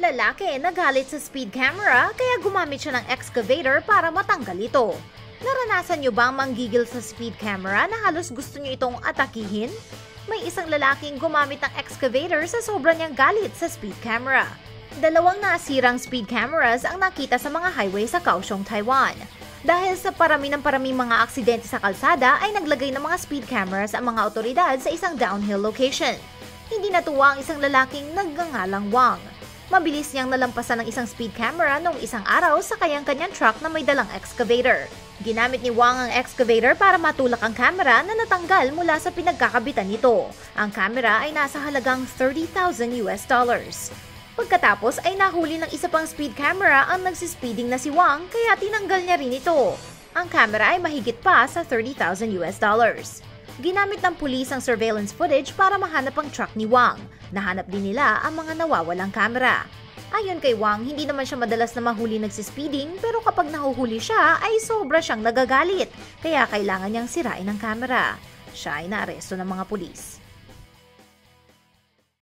Lalaki nagalit sa speed camera kaya gumamit siya ng excavator para matanggal ito. Naranasan niyo bang manggigil sa speed camera na halos gusto niyo itong atakihin? May isang lalaking gumamit ng excavator sa sobrang niyang galit sa speed camera. Dalawang nasirang speed cameras ang nakita sa mga highway sa Kaohsiung, Taiwan. Dahil sa parami ng paraming mga aksidente sa kalsada ay naglagay ng mga speed cameras ang mga otoridad sa isang downhill location. Hindi natuwa ang isang lalaking nagngangalang Wang. Mabilis niyang nalampasan ng isang speed camera noong isang araw sa kayang kanyang truck na may dalang excavator. Ginamit ni Wang ang excavator para matulak ang camera na natanggal mula sa pinagkakabitan nito. Ang camera ay nasa halagang 30,000 US dollars. Pagkatapos ay nahuli ng isa pang speed camera ang nagsispeeding na si Wang kaya tinanggal niya rin ito. Ang camera ay mahigit pa sa 30,000 US dollars. Ginamit ng pulis ang surveillance footage para mahanap ang truck ni Wang. Nahanap din nila ang mga nawawalang camera. Ayon kay Wang, hindi naman siya madalas na mahuli nagsispeeding pero kapag nahuhuli siya ay sobra siyang nagagalit kaya kailangan niyang sirain ang camera. Siya ay naaresto ng mga pulis.